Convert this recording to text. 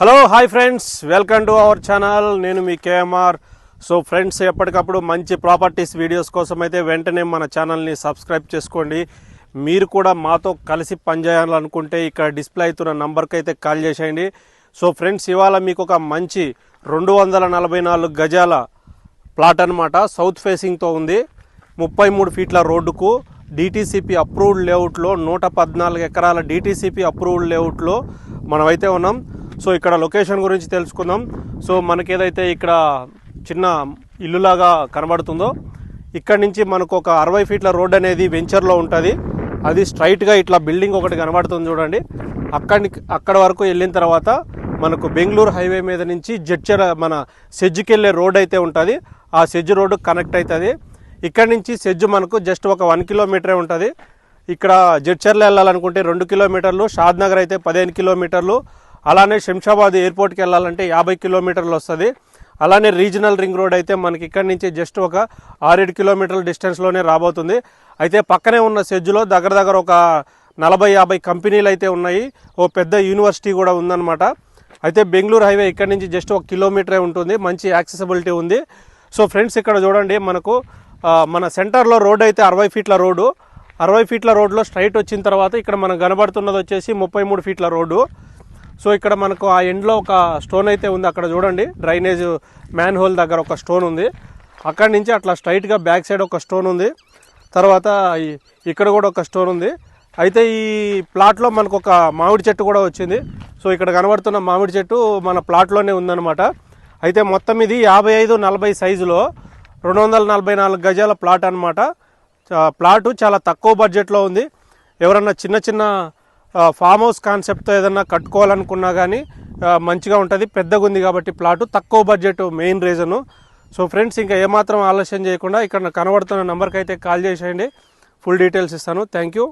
Hello hi friends welcome to our channel నేను మీ KMR so friends ఎప్పటికప్పుడు మంచి ప్రాపర్టీస్ వీడియోస్ కోసం అయితే వెంటనే మన ఛానల్ని సబ్స్క్రైబ్ చేసుకోండి. మీరు కూడా మాతో కలిసి పనిచేయాలనుకుంటే ఇక్కడ డిస్ప్లే అవుతున్న నంబర్కి అయితే కాల్ చేసేయండి. సో ఫ్రెండ్స్ ఇవాళ మీకు ఒక మంచి రెండు వందల నలభై నాలుగు గజాల ప్లాట్ అనమాట సౌత్ ఫేసింగ్తో ఉంది. ముప్పై మూడు ఫీట్ల రోడ్డుకు డిటీసీపీ అప్రూవ్డ్ లేఅవుట్లో నూట పద్నాలుగు ఎకరాల డిటీసీపీ అప్రూవ్డ్ లేఅవుట్లో మనమైతే ఉన్నాం. సో ఇక్కడ లొకేషన్ గురించి తెలుసుకుందాం. సో మనకి ఏదైతే ఇక్కడ చిన్న ఇల్లులాగా కనబడుతుందో ఇక్కడ నుంచి మనకు ఒక అరవై ఫీట్ల రోడ్ అనేది వెంచర్లో ఉంటుంది. అది స్ట్రైట్గా ఇట్లా బిల్డింగ్ ఒకటి కనబడుతుంది చూడండి. అక్కడి అక్కడ వరకు వెళ్ళిన తర్వాత మనకు బెంగళూరు హైవే మీద నుంచి జడ్చర్ మన సెజ్కి వెళ్ళే రోడ్ అయితే ఉంటుంది. ఆ సెజ్ రోడ్డు కనెక్ట్ అవుతుంది ఇక్కడ నుంచి సెజ్జు మనకు జస్ట్ ఒక వన్ కిలోమీటరే ఉంటుంది. ఇక్కడ జడ్చర్లో వెళ్ళాలనుకుంటే రెండు కిలోమీటర్లు షాద్ నగర్ అయితే పదిహేను కిలోమీటర్లు అలానే శంషాబాద్ ఎయిర్పోర్ట్కి వెళ్ళాలంటే యాభై కిలోమీటర్లు వస్తుంది. అలానే రీజనల్ రింగ్ రోడ్ అయితే మనకి ఇక్కడ నుంచి జస్ట్ ఒక ఆరేడు కిలోమీటర్ల డిస్టెన్స్లోనే రాబోతుంది. అయితే పక్కనే ఉన్న సెజ్జులో దగ్గర దగ్గర ఒక నలభై యాభై కంపెనీలు అయితే ఉన్నాయి. ఓ పెద్ద యూనివర్సిటీ కూడా ఉందన్నమాట. అయితే బెంగళూరు హైవే ఇక్కడ నుంచి జస్ట్ ఒక కిలోమీటరే ఉంటుంది. మంచి యాక్సెసిబిలిటీ ఉంది. సో ఫ్రెండ్స్ ఇక్కడ చూడండి మనకు మన సెంటర్లో రోడ్ అయితే అరవై ఫీట్ల రోడ్డు. అరవై ఫీట్ల రోడ్లో స్ట్రైట్ వచ్చిన తర్వాత ఇక్కడ మనం కనబడుతున్నది వచ్చేసి ముప్పై మూడు ఫీట్ల రోడ్డు. సో ఇక్కడ మనకు ఆ ఎండ్లో ఒక స్టోన్ అయితే ఉంది. అక్కడ చూడండి. డ్రైనేజ్ మ్యాన్ హోల్ దగ్గర ఒక స్టోన్ ఉంది. అక్కడి నుంచి అట్లా స్ట్రైట్గా బ్యాక్ సైడ్ ఒక స్టోన్ ఉంది. తర్వాత ఇక్కడ కూడా ఒక స్టోన్ ఉంది. అయితే ఈ ప్లాట్లో మనకు ఒక మామిడి చెట్టు కూడా వచ్చింది. సో ఇక్కడ కనబడుతున్న మామిడి చెట్టు మన ప్లాట్లోనే ఉందన్నమాట. అయితే మొత్తం ఇది యాభై ఐదు నలభై సైజులో రెండు వందల నలభై నాలుగు గజాల ప్లాట్ అనమాట ప్లాటు చాలా తక్కువ బడ్జెట్లో ఉంది. ఎవరన్నా చిన్న చిన్న ఫామ్ హౌస్ కాన్సెప్ట్తో ఏదన్నా కట్టుకోవాలనుకున్నా కానీ మంచిగా ఉంటుంది పెద్దగా ఉంది కాబట్టి ప్లాటు తక్కువ budget main reason so friends ఇంకా ఏమాత్రం ఆలస్యం చేయకుండా ఇక్కడ కనబడుతున్న నెంబర్కి అయితే కాల్ చేసేయండి. ఫుల్ డీటెయిల్స్ ఇస్తాను. Thank you